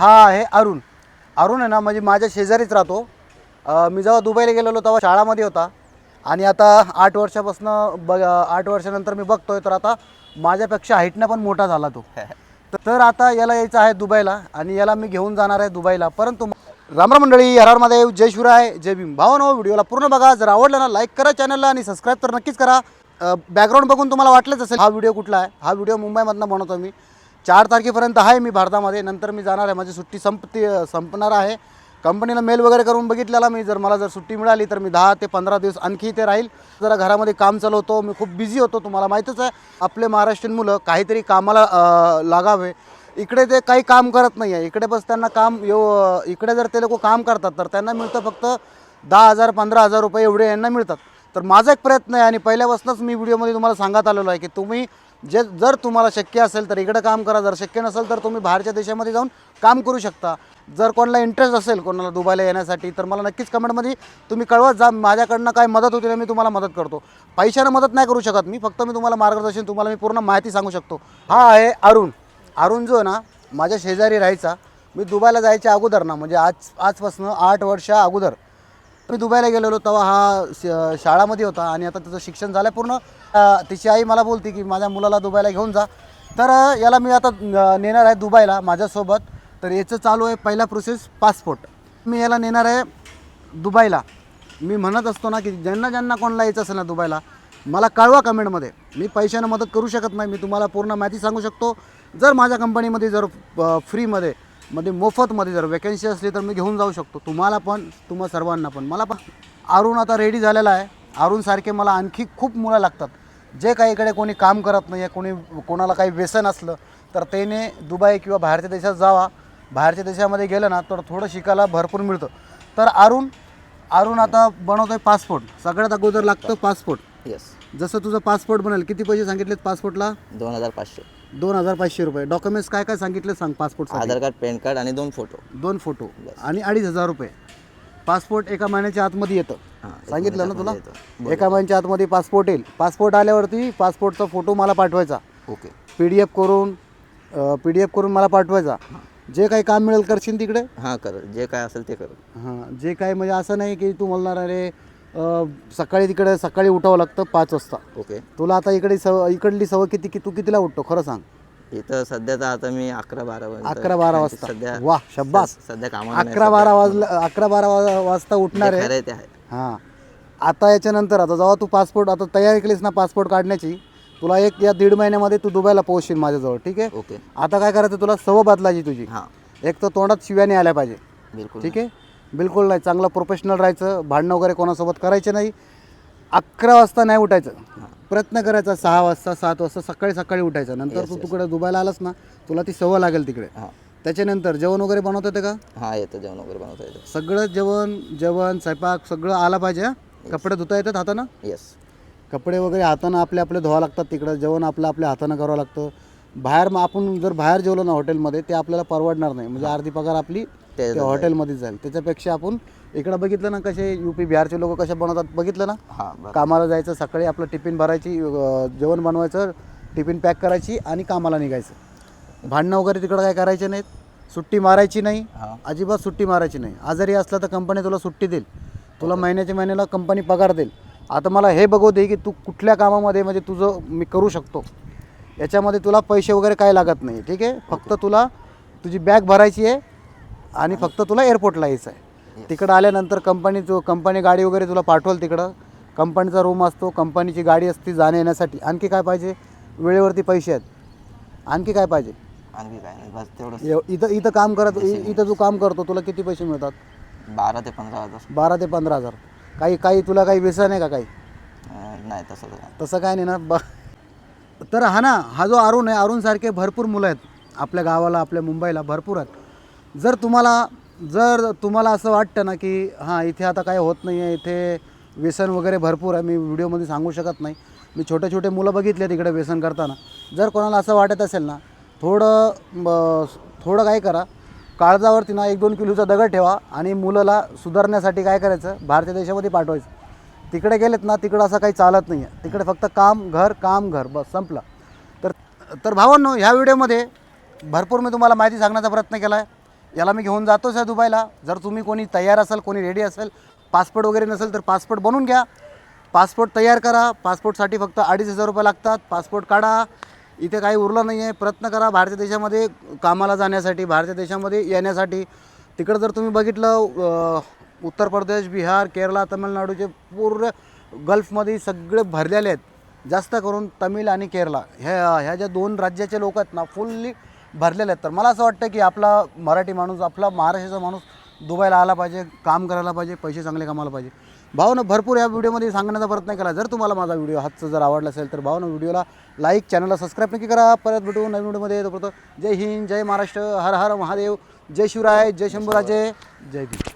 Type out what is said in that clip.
हा आहे अरुण. अरुण आहे ना म्हणजे माझ्या शेजारीच राहतो. मी जेव्हा दुबईला गेलेलो तेव्हा शाळामध्ये होता. आणि आता आठ वर्षापासून बघ आठ वर्षानंतर मी बघतोय तर आता माझ्यापेक्षा हाईटनं पण मोठा झाला तो. तर आता याला यायचं आहे दुबईला आणि याला मी घेऊन जाणार आहे दुबईला. परंतु रामराम मंडळी हरार महादेव जय शिवराय जय भीम. भावानो व्हिडिओला पूर्ण बघा. जर आवडलं ना लाईक करा चॅनलला आणि सबस्क्राईब तर नक्कीच करा. बॅकग्राऊंड बघून तुम्हाला वाटलंच असेल हा व्हिडिओ कुठला आहे? हा व्हिडिओ मुंबईमधनं बनवतो मी. चार तारखेपर्यंत आहे मी भारतामध्ये. नंतर मी जाणार आहे. माझी सुट्टी संपती संपणार आहे. कंपनीला मेल वगैरे करून बघितलेला मी. जर मला जर सुट्टी मिळाली तर मी दहा ते पंधरा दिवस आणखी इथे राहील. जरा घरामध्ये काम चालवतो. मी खूप बिझी होतो तुम्हाला माहीतच आहे. आपले महाराष्ट्रीयन मुलं काहीतरी कामाला लागावे. इकडे ते काही काम करत नाही आहे इकडे बस त्यांना काम येऊ इकडे जर ते लोक काम करतात तर त्यांना मिळतं फक्त दहा हजार पंधरा हजार रुपये एवढे यांना मिळतात. तर माझा एक प्रयत्न आहे आणि पहिल्यापासूनच मी व्हिडिओमध्ये तुम्हाला सांगत आलेलो आहे की तुम्ही जे जर तुम्हाला शक्य असेल तर इकडं काम करा जर शक्य नसेल तर तुम्ही बाहेरच्या देशामध्ये जाऊन काम करू शकता. जर कोणाला इंटरेस्ट असेल कोणाला दुबईला येण्यासाठी तर मला नक्कीच कमेंटमध्ये तुम्ही कळवत जा माझ्याकडनं काय मदत होती ना मी तुम्हाला मदत करतो. पैशानं मदत नाही करू शकत मी फक्त मी तुम्हाला मार्गदर्शन तुम्हाला मी पूर्ण माहिती सांगू शकतो. हा आहे अरुण. अरुण जो आहे ना माझ्या शेजारी राहायचा. मी दुबईला जायच्या अगोदर ना म्हणजे आज आजपासून आठ वर्षा अगोदर मी दुबईला गेलेलो तेव्हा हा श- शाळामध्ये होता आणि आता त्याचं शिक्षण झालं पूर्ण. अ, तिची आई मला बोलते की माझ्या मुलाला दुबईला घेऊन जा. तर अ, याला मी आता अ, नेणार आहे दुबईला माझ्यासोबत. तर याचं चालू आहे पहिला प्रोसेस पासपोर्ट मी याला नेणार आहे दुबईला. मी म्हणत असतो ना की ज्यांना ज्यांना कोणाला यायचं असेल ना दुबईला मला कळवा कमेंटमध्ये. मी पैशानं मदत करू शकत नाही. मी तुम्हाला पूर्ण माहिती सांगू शकतो. जर माझ्या कंपनीमध्ये जर अ, फ्रीमध्ये मध्ये मोफतमध्ये जर वेकन्सी असली तर मी घेऊन जाऊ शकतो. तुम्हाला पण तुम्हा सर्वांना पण. मला पण. अरुण आता रेडी झालेला आहे. अरुणसारखे मला आणखी खूप मुलं लागतात. जे काही इकडे कोणी काम करत नाही आहे कोणी कोणाला काही व्यसन असलं तर त्याने दुबई किंवा बाहेरच्या देशात जावा. बाहेरच्या देशामध्ये गेलं ना तर थोडं शिकायला भरपूर मिळतं. तर अरुण अरुण आता बनवतोय पासपोर्ट सगळ्यात अगोदर लागतं पासपोर्ट येस जसं तुझं पासपोर्ट बनेल किती पैसे सांगितलेत पासपोर्टला दोन हजार पाचशे. दोन हजार पाचशे रुपये. डॉक्युमेंट्स काय काय सांगितले सांग passport Aadhaar card PAN card आणि दोन फोटो दोन फोटो आणि अडीच हजार रुपये. पासपोर्ट एका महिन्याच्या आतमध्ये येतं. सांगितलं ना तुला? एका महिन्याच्या आतमध्ये पासपोर्ट येईल. पासपोर्ट आल्यावरती पासपोर्टचा फोटो मला पाठवायचा. ओके. पी डी एफ करून पी डी एफ करून मला पाठवायचा. जे काही काम मिळेल करशील तिकडे? हां कर. जे काय असेल ते कर. हां जे काय म्हणजे असं नाही की तू म्हणणार अरे अं, सकाळी तिकडे सकाळी उठावं लागतं पाच वाजता. ओके. तुला आता इकडे सव इकडली सवय किती की तू कितीला उठतो? खरं सांग. इथं सध्या तर आता मी अकरा बारा वाजता अकरा बारा वाजता. सध्या वा शब्बास सध्या कामाला नाही, अकरा बारा वाजला अकरा बारा वा- वाजता उठणार जे आहे. खरं आहे ते आहे. हां. आता याच्यानंतर आता जेव्हा तू पासपोर्ट आता तयारी केलीस ना पासपोर्ट काढण्याची तुला एक या दीड महिन्यामध्ये तू दुबईला पोहोचशील माझ्याजवळ ठीक आहे? ओके. आता काय करायचं तुला सवय बदलायची तुझी. हां. एक तर तोंडात शिव्याने आल्या पाहिजे. बिलकुल ठीक आहे? बिलकुल नाही चांगलं प्रोफेशनल राहायचं भांडणं वगैरे कोणासोबत करायचे नाही. अकरा वाजता नाही उठायचं. प्रयत्न करायचा सहा वाजता सात वाजता सकाळी सकाळी उठायचं. नंतर तू तिकडे दुबईला आलास ना तुला ती सवय लागेल तिकडे. हां. त्याच्यानंतर जेवण वगैरे बनवता येते का? हां येतं जेवण वगैरे बनवता येतं. सगळं जेवण जेवण स्वयंपाक सगळं आला पाहिजे हा? कपडे धुता येतात हातानं? येस कपडे वगैरे हातानं आपले आपले धुवा लागतात तिकडं. जेवण आपलं आपल्या हातानं करावं लागतं. बाहेर मग आपण जर बाहेर जेवलो ना हॉटेलमध्ये ते आपल्याला परवडणार नाही. म्हणजे अर्धी पगार आपली ते त्या हॉटेलमध्येच जाईल. त्याच्यापेक्षा आपण इकडं बघितलं ना कसे यू पी बिहारचे लोक कसे बनवतात बघितलं ना? हां बरं. कामाला जायचं सकाळी आपलं टिफिन भरायची अं, जेवण बनवायचं टिफिन पॅक करायची आणि कामाला निघायचं. भांडणं वगैरे तिकडं काय करायचे नाहीत. सुट्टी मारायची नाही. हां. अजिबात सुट्टी मारायची नाही. आजारी असला तर कंपनी तुला सुट्टी देईल. तुला महिन्याच्या महिन्याला कंपनी पगार देईल. आता मला हे बघू दे की तू कुठल्या कामामध्ये म्हणजे तुझं मी करू शकतो. याच्यामध्ये तुला पैसे वगैरे काय लागत नाही. ठीक आहे? फक्त तुला तुझी बॅग भरायची आहे. आणि फक्त तुला एअरपोर्टला यायचं आहे तिकडं आल्यानंतर कंपनी तू कंपनी गाडी वगैरे तुला पाठवल तिकडं. कंपनीचा रूम असतो कंपनीची गाडी असते जाण्या येण्यासाठी. आणखी काय पाहिजे? वेळेवरती पैसे आहेत. आणखी काय पाहिजे? आणखी काय नाही बस इथं इथं काम करत इथं तू काम करतो तुला किती पैसे मिळतात? बारा ते पंधरा हजार. बारा ते पंधरा हजार. काही काही तुला काही व्यसन आहे का काही? नाही तसं. तसं काय नाही ना? ब तर हा ना हा जो अरुण आहे अरुणसारखे भरपूर मुलं आहेत. आपल्या गावाला आपल्या मुंबईला भरपूर आहेत. जर तुम्हाला जर तुम्हाला असं वाटतं ना की हां इथे आता काय होत नाही आहे इथे व्यसन वगैरे भरपूर आहे मी व्हिडिओमध्ये सांगू शकत नाही. मी छोटे छोटे मुलं बघितले तिकडे व्यसन करताना. जर कोणाला असं वाटत असेल ना थोडं ब- थोडं काय करा. काळजावरती ना एक दोन किलोचा दगड ठेवा आणि मुलाला सुधारण्यासाठी काय करायचं? भारतीय देशामध्ये पाठवायचं. तिकडे गेलेत ना तिकडं असं काही चालत नाही आहे. तिकडे फक्त काम घर काम घर. बस संपलं. तर तर भावांनो ह्या व्हिडिओमध्ये भरपूर मी तुम्हाला माहिती सांगण्याचा प्रयत्न केला आहे. याला मी घेऊन जातोच आहे दुबईला. जर तुम्ही कोणी तयार असाल कोणी रेडी असेल पासपोर्ट वगैरे नसेल तर पासपोर्ट बनवून घ्या. पासपोर्ट तयार करा. पासपोर्टसाठी फक्त अडीच हजार रुपये लागतात. पासपोर्ट काढा. इथे काही उरलं नाही आहे प्रयत्न करा भारतीय देशामध्ये कामाला जाण्यासाठी भारतीय देशामध्ये येण्यासाठी. तिकडं जर तुम्ही बघितलं उत्तर प्रदेश बिहार केरळ तमिळनाडूचे पूर्ण गल्फमध्ये सगळे भरलेले आहेत. जास्त करून तमिळ आणि केरळ ह्या ह्या ज्या दोन राज्याचे लोक आहेत ना फुल्ली भरलेले आहेत. तर मला असं वाटतं की आपला मराठी माणूस आपला महाराष्ट्राचा माणूस दुबईला आला पाहिजे काम करायला पाहिजे पैसे चांगले कमायला पाहिजे. भावनं भरपूर या व्हिडिओमध्ये सांगण्याचा प्रयत्न केला. जर तुम्हाला माझा व्हिडिओ हातचा जर आवडला असेल तर भावनं व्हिडिओला लाईक चॅनलला सबस्क्राईब नक्की करा. परत भेटू नवीन व्हिडिओमध्ये. तोपर्यंत जय हिंद जय महाराष्ट्र हर हर महादेव जय शिवराय जय शंभूराजे जय भीम.